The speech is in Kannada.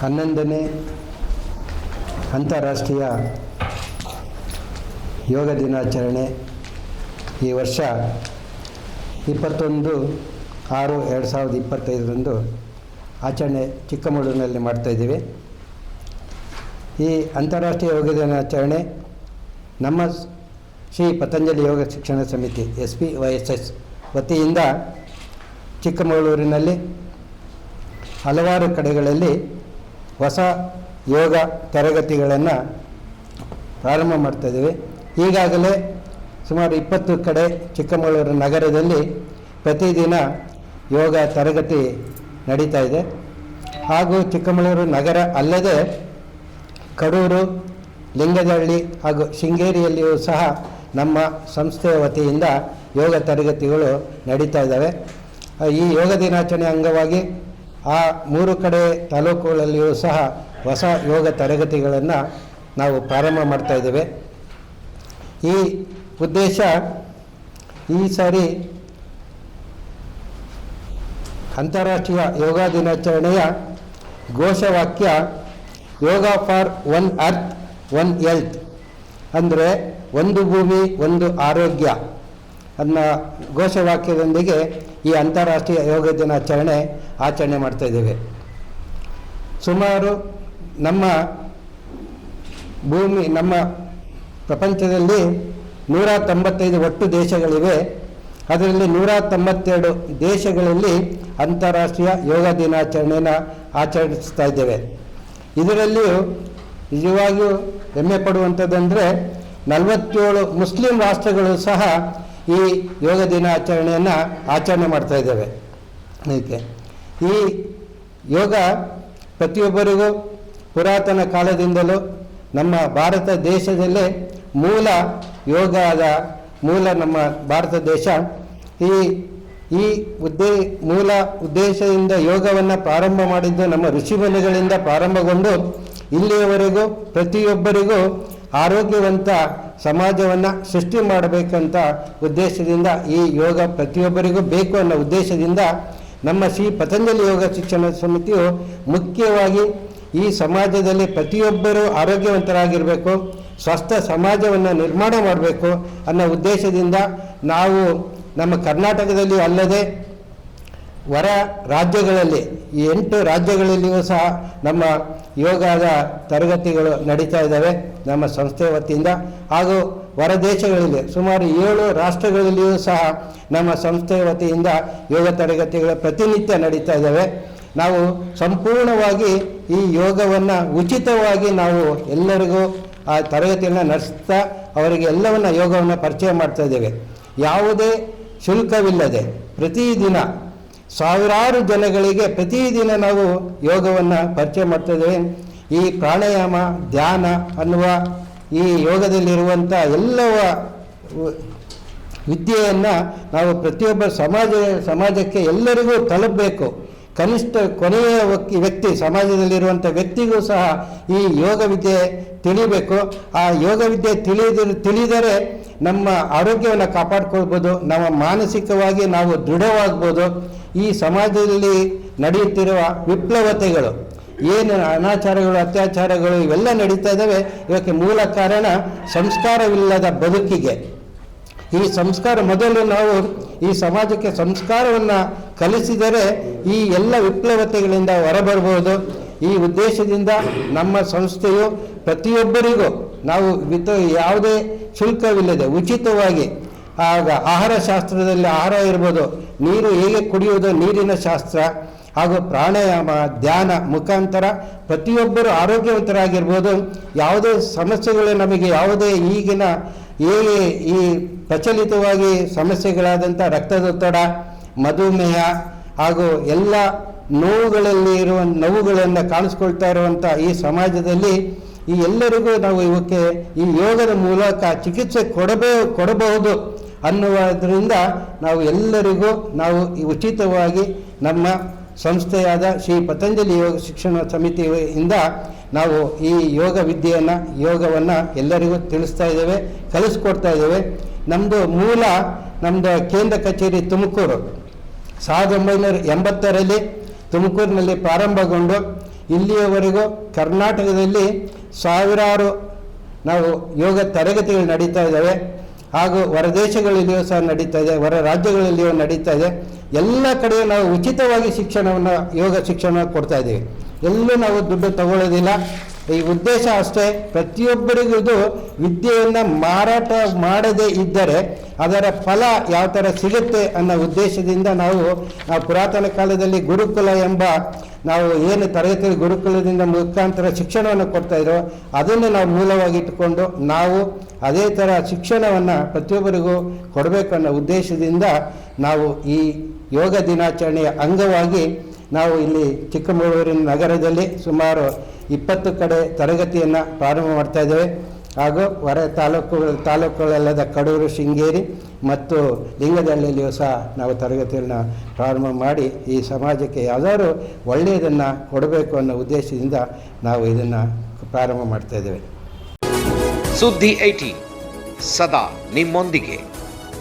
ಹನ್ನೊಂದನೇ ಅಂತಾರಾಷ್ಟ್ರೀಯ ಯೋಗ ದಿನಾಚರಣೆ ಈ ವರ್ಷ ಇಪ್ಪತ್ತೊಂದು ಆರು ಎರಡು ಸಾವಿರದ ಇಪ್ಪತ್ತೈದರಂದು ಆಚರಣೆ ಚಿಕ್ಕಮಗಳೂರಿನಲ್ಲಿ ಮಾಡ್ತಾಯಿದ್ದೀವಿ ಈ ಅಂತಾರಾಷ್ಟ್ರೀಯ ಯೋಗ ದಿನಾಚರಣೆ ನಮ್ಮ Shri Patanjali Yoga Shikshana Samiti S P Y S S ವತಿಯಿಂದ ಚಿಕ್ಕಮಗಳೂರಿನಲ್ಲಿ ಹಲವಾರು ಕಡೆಗಳಲ್ಲಿ ಹೊಸ ಯೋಗ ತರಗತಿಗಳನ್ನು ಪ್ರಾರಂಭ ಮಾಡ್ತಾಯಿದ್ದೀವಿ ಈಗಾಗಲೇ ಸುಮಾರು ಇಪ್ಪತ್ತು ಕಡೆ ಚಿಕ್ಕಮಗಳೂರು ನಗರದಲ್ಲಿ ಪ್ರತಿದಿನ ಯೋಗ ತರಗತಿ ನಡೀತಾ ಇದೆ. ಹಾಗೂ ಚಿಕ್ಕಮಗಳೂರು ನಗರ ಅಲ್ಲದೆ ಕಡೂರು, ಲಿಂಗದಹಳ್ಳಿ ಹಾಗೂ ಶೃಂಗೇರಿಯಲ್ಲಿಯೂ ಸಹ ನಮ್ಮ ಸಂಸ್ಥೆಯ ವತಿಯಿಂದ ಯೋಗ ತರಗತಿಗಳು ನಡೀತಾ ಇದ್ದಾವೆ. ಈ ಯೋಗ ದಿನಾಚರಣೆ ಅಂಗವಾಗಿ ಆ ಮೂರು ಕಡೆ ತಾಲೂಕುಗಳಲ್ಲಿಯೂ ಸಹ ಹೊಸ ಯೋಗ ತರಗತಿಗಳನ್ನು ನಾವು ಪ್ರಾರಂಭ ಮಾಡ್ತಾ ಇದ್ದೇವೆ. ಈ ಉದ್ದೇಶ ಈ ಸಾರಿ ಅಂತಾರಾಷ್ಟ್ರೀಯ ಯೋಗ ದಿನಾಚರಣೆಯ ಘೋಷವಾಕ್ಯ yoga for one earth one health ಅಂದರೆ ಒಂದು ಭೂಮಿ, ಒಂದು ಆರೋಗ್ಯ. ಅನ್ನೋ ಘೋಷವಾಕ್ಯದೊಂದಿಗೆ ಈ ಅಂತಾರಾಷ್ಟ್ರೀಯ ಯೋಗ ದಿನಾಚರಣೆ ಆಚರಣೆ ಮಾಡ್ತಾ ಇದ್ದೇವೆ. ಸುಮಾರು ನಮ್ಮ ಭೂಮಿ, ನಮ್ಮ ಪ್ರಪಂಚದಲ್ಲಿ ನೂರ ತೊಂಬತ್ತೈದು ಒಟ್ಟು ದೇಶಗಳಿವೆ. ಅದರಲ್ಲಿ ನೂರ ತೊಂಬತ್ತೆರಡು ದೇಶಗಳಲ್ಲಿ ಅಂತಾರಾಷ್ಟ್ರೀಯ ಯೋಗ ದಿನಾಚರಣೆಯನ್ನು ಆಚರಿಸ್ತಾ ಇದ್ದೇವೆ. ಇದರಲ್ಲಿಯೂ ನಿಜವಾಗಿಯೂ ಹೆಮ್ಮೆ ಪಡುವಂಥದ್ದಂದರೆ ನಲವತ್ತೇಳು ಮುಸ್ಲಿಂ ರಾಷ್ಟ್ರಗಳು ಸಹ ಈ ಯೋಗ ದಿನಾಚರಣೆಯನ್ನು ಆಚರಣೆ ಮಾಡ್ತಾ ಇದ್ದೇವೆ. ಅದಕ್ಕೆ ಈ ಯೋಗ ಪ್ರತಿಯೊಬ್ಬರಿಗೂ ಪುರಾತನ ಕಾಲದಿಂದಲೂ ನಮ್ಮ ಭಾರತ ದೇಶದಲ್ಲೇ ಮೂಲ ಯೋಗದ ಮೂಲ ನಮ್ಮ ಭಾರತ ದೇಶ. ಈ ಈ ಉದ್ದೇ, ಮೂಲ ಉದ್ದೇಶದಿಂದ ಯೋಗವನ್ನು ಪ್ರಾರಂಭ ಮಾಡಿದ್ದು ನಮ್ಮ ಋಷಿಮುನಿಗಳಿಂದ ಪ್ರಾರಂಭಗೊಂಡು ಇಲ್ಲಿಯವರೆಗೂ ಪ್ರತಿಯೊಬ್ಬರಿಗೂ ಆರೋಗ್ಯವಂತ ಸಮಾಜವನ್ನು ಸೃಷ್ಟಿ ಮಾಡಬೇಕಂತ ಉದ್ದೇಶದಿಂದ ಈ ಯೋಗ ಪ್ರತಿಯೊಬ್ಬರಿಗೂ ಬೇಕು ಅನ್ನೋ ಉದ್ದೇಶದಿಂದ ನಮ್ಮ ಶ್ರೀ ಪತಂಜಲಿ ಯೋಗ ಶಿಕ್ಷಣ ಸಮಿತಿಯು ಮುಖ್ಯವಾಗಿ ಈ ಸಮಾಜದಲ್ಲಿ ಪ್ರತಿಯೊಬ್ಬರೂ ಆರೋಗ್ಯವಂತರಾಗಿರಬೇಕು, ಸ್ವಸ್ಥ ಸಮಾಜವನ್ನು ನಿರ್ಮಾಣ ಮಾಡಬೇಕು ಅನ್ನೋ ಉದ್ದೇಶದಿಂದ ನಾವು ನಮ್ಮ ಕರ್ನಾಟಕದಲ್ಲಿ ಅಲ್ಲದೆ ಹೊರ ರಾಜ್ಯಗಳಲ್ಲಿ, ಈ ಎಂಟು ರಾಜ್ಯಗಳಲ್ಲಿಯೂ ಸಹ ನಮ್ಮ ಯೋಗದ ತರಗತಿಗಳು ನಡೀತಾ ಇದ್ದಾವೆ ನಮ್ಮ ಸಂಸ್ಥೆ ವತಿಯಿಂದ. ಹಾಗೂ ಹೊರ ದೇಶಗಳಲ್ಲಿ ಸುಮಾರು ಏಳು ರಾಷ್ಟ್ರಗಳಲ್ಲಿಯೂ ಸಹ ನಮ್ಮ ಸಂಸ್ಥೆ ವತಿಯಿಂದ ಯೋಗ ತರಗತಿಗಳು ಪ್ರತಿನಿತ್ಯ ನಡೀತಾ ಇದ್ದಾವೆ. ನಾವು ಸಂಪೂರ್ಣವಾಗಿ ಈ ಯೋಗವನ್ನು ಉಚಿತವಾಗಿ ನಾವು ಎಲ್ಲರಿಗೂ ಆ ತರಗತಿಯನ್ನು ನಡೆಸ್ತಾ ಅವರಿಗೆ ಎಲ್ಲವನ್ನು ಯೋಗವನ್ನು ಪರಿಚಯ ಮಾಡ್ತಾ ಇದ್ದೇವೆ. ಯಾವುದೇ ಶುಲ್ಕವಿಲ್ಲದೆ ಪ್ರತಿದಿನ ಸಾವಿರಾರು ಜನಗಳಿಗೆ ಪ್ರತಿದಿನ ನಾವು ಯೋಗವನ್ನು ಪರಿಚಯ ಮಾಡ್ತದೆ ಈ ಪ್ರಾಣಾಯಾಮ, ಧ್ಯಾನ ಅನ್ನುವ ಈ ಯೋಗದಲ್ಲಿರುವಂಥ ಎಲ್ಲವ ವಿದ್ಯೆಯನ್ನು ನಾವು ಪ್ರತಿಯೊಬ್ಬ ಸಮಾಜ, ಸಮಾಜಕ್ಕೆ ಎಲ್ಲರಿಗೂ ತಲುಪಬೇಕು. ಕನಿಷ್ಠ ಕೊನೆಯ ವ್ಯಕ್ತಿ- ಸಮಾಜದಲ್ಲಿರುವಂಥ ವ್ಯಕ್ತಿಗೂ ಸಹ ಈ ಯೋಗ ವಿದ್ಯೆ ತಿಳಿಬೇಕು. ಆ ಯೋಗ ವಿದ್ಯೆ ತಿಳಿದ, ತಿಳಿದರೆ ನಮ್ಮ ಆರೋಗ್ಯವನ್ನು ಕಾಪಾಡ್ಕೊಳ್ಬೋದು, ನಮ್ಮ ಮಾನಸಿಕವಾಗಿ ನಾವು ದೃಢವಾಗ್ಬೋದು. ಈ ಸಮಾಜದಲ್ಲಿ ನಡೆಯುತ್ತಿರುವ ವಿಪ್ಲವತೆಗಳು, ಏನು ಅನಾಚಾರಗಳು, ಅತ್ಯಾಚಾರಗಳು ಇವೆಲ್ಲ ನಡೀತಾ ಇದ್ದಾವೆ. ಇವಕ್ಕೆ ಮೂಲ ಕಾರಣ ಸಂಸ್ಕಾರವಿಲ್ಲದ ಬದುಕಿಗೆ. ಈ ಸಂಸ್ಕಾರ, ಮೊದಲು ನಾವು ಈ ಸಮಾಜಕ್ಕೆ ಸಂಸ್ಕಾರವನ್ನು ಕಲಿಸಿದರೆ ಈ ಎಲ್ಲ ವಿಪ್ಲವತೆಗಳಿಂದ ಹೊರಬರಬಹುದು. ಈ ಉದ್ದೇಶದಿಂದ ನಮ್ಮ ಸಂಸ್ಥೆಯು ಪ್ರತಿಯೊಬ್ಬರಿಗೂ ನಾವು ವಿತ, ಯಾವುದೇ ಶುಲ್ಕವಿಲ್ಲದೆ, ಉಚಿತವಾಗಿ, ಆಗ ಆಹಾರ ಶಾಸ್ತ್ರದಲ್ಲಿ ಆಹಾರ ಇರ್ಬೋದು. ನೀರು ಹೇಗೆ ಕುಡಿಯುವುದು? ನೀರಿನ ಶಾಸ್ತ್ರ ಹಾಗೂ ಪ್ರಾಣಾಯಾಮ, ಧ್ಯಾನ ಮುಖಾಂತರ ಪ್ರತಿಯೊಬ್ಬರು ಆರೋಗ್ಯವಂತರಾಗಿರ್ಬೋದು. ಯಾವುದೇ ಸಮಸ್ಯೆಗಳು ನಮಗೆ ಯಾವುದೇ ಈಗಿನ, ಹೇಗೆ ಈ ಪ್ರಚಲಿತವಾಗಿ ಸಮಸ್ಯೆಗಳಾದಂಥ ರಕ್ತದೊತ್ತಡ ಮಧುಮೇಹ ಹಾಗೂ ಎಲ್ಲ ನೋವುಗಳಲ್ಲಿ ಇರುವ ನೋವುಗಳನ್ನು ಕಾಣಿಸ್ಕೊಳ್ತಾ ಇರುವಂಥ ಈ ಸಮಾಜದಲ್ಲಿ ಈ ಎಲ್ಲರಿಗೂ ನಾವು ಇವಕ್ಕೆ ಈ ಯೋಗದ ಮೂಲಕ ಚಿಕಿತ್ಸೆ ಕೊಡಬೇ, ಕೊಡಬಹುದು ಅನ್ನುವುದರಿಂದ ನಾವು ಎಲ್ಲರಿಗೂ ನಾವು ಉಚಿತವಾಗಿ ನಮ್ಮ ಸಂಸ್ಥೆಯಾದ ಶ್ರೀ ಪತಂಜಲಿ ಯೋಗ ಶಿಕ್ಷಣ ಸಮಿತಿಯಿಂದ ನಾವು ಈ ಯೋಗ ವಿದ್ಯೆಯನ್ನು, ಯೋಗವನ್ನು ಎಲ್ಲರಿಗೂ ತಿಳಿಸ್ತಾ ಇದ್ದೇವೆ, ಕಲಿಸ್ಕೊಡ್ತಾ ಇದ್ದೇವೆ. ನಮ್ಮದು ಮೂಲ ನಮ್ಮದು ಕೇಂದ್ರ ಕಚೇರಿ ತುಮಕೂರು. ಸಾವಿರದ ಒಂಬೈನೂರ ಎಂಬತ್ತರಲ್ಲಿ ತುಮಕೂರಿನಲ್ಲಿ ಪ್ರಾರಂಭಗೊಂಡು ಇಲ್ಲಿಯವರೆಗೂ ಕರ್ನಾಟಕದಲ್ಲಿ ಸಾವಿರಾರು ನಾವು ಯೋಗ ತರಗತಿಗಳು ನಡೀತಾ ಇದ್ದಾವೆ. ಹಾಗೂ ಹೊರದೇಶಗಳಲ್ಲಿಯೂ ಸಹ ನಡೀತಾ ಇದೆ, ಹೊರ ರಾಜ್ಯಗಳಲ್ಲಿಯೂ ನಡೀತಾ ಇದೆ. ಎಲ್ಲ ಕಡೆಯೂ ನಾವು ಉಚಿತವಾಗಿ ಶಿಕ್ಷಣವನ್ನು, ಯೋಗ ಶಿಕ್ಷಣ ಕೊಡ್ತಾ ಇದ್ದೀವಿ. ಎಲ್ಲೂ ನಾವು ದುಡ್ಡು ತಗೊಳ್ಳೋದಿಲ್ಲ. ಈ ಉದ್ದೇಶ ಅಷ್ಟೇ, ಪ್ರತಿಯೊಬ್ಬರಿಗೂ ವಿದ್ಯೆಯನ್ನು ಮಾರಾಟ ಮಾಡದೇ ಇದ್ದರೆ ಅದರ ಫಲ ಯಾವ ಥರ ಸಿಗುತ್ತೆ ಅನ್ನೋ ಉದ್ದೇಶದಿಂದ ನಾವು ನಾವು ಪುರಾತನ ಕಾಲದಲ್ಲಿ ಗುರುಕುಲ ಎಂಬ ನಾವು ಏನು ತರಗತಿ ಗುರುಕುಲದಿಂದ ಮುಖಾಂತರ ಶಿಕ್ಷಣವನ್ನು ಕೊಡ್ತಾ ಇದ್ರು, ಅದನ್ನು ನಾವು ಮೂಲವಾಗಿ ಇಟ್ಟುಕೊಂಡು ನಾವು ಅದೇ ಥರ ಶಿಕ್ಷಣವನ್ನು ಪ್ರತಿಯೊಬ್ಬರಿಗೂ ಕೊಡಬೇಕು ಅನ್ನೋ ಉದ್ದೇಶದಿಂದ ನಾವು ಈ ಯೋಗ ದಿನಾಚರಣೆಯ ಅಂಗವಾಗಿ ನಾವು ಇಲ್ಲಿ ಚಿಕ್ಕಮಗಳೂರಿನ ನಗರದಲ್ಲಿ ಸುಮಾರು ಇಪ್ಪತ್ತು ಕಡೆ ತರಗತಿಯನ್ನು ಪ್ರಾರಂಭ ಮಾಡ್ತಾ ಇದ್ದೇವೆ. ಹಾಗೂ ಹೊರ ತಾಲೂಕು, ತಾಲೂಕುಗಳಲ್ಲದ ಕಡೂರು, ಶೃಂಗೇರಿ ಮತ್ತು ಲಿಂಗದಳ್ಳಿಯಲ್ಲಿಯೂ ಸಹ ನಾವು ತರಗತಿಗಳನ್ನ ಪ್ರಾರಂಭ ಮಾಡಿ ಈ ಸಮಾಜಕ್ಕೆ ಯಾವುದಾದ್ರು ಒಳ್ಳೆಯದನ್ನು ಕೊಡಬೇಕು ಅನ್ನೋ ಉದ್ದೇಶದಿಂದ ನಾವು ಇದನ್ನು ಪ್ರಾರಂಭ ಮಾಡ್ತಾ ಇದ್ದೇವೆ. ಸುದ್ದಿ ಐಟಿ ಸದಾ ನಿಮ್ಮೊಂದಿಗೆ.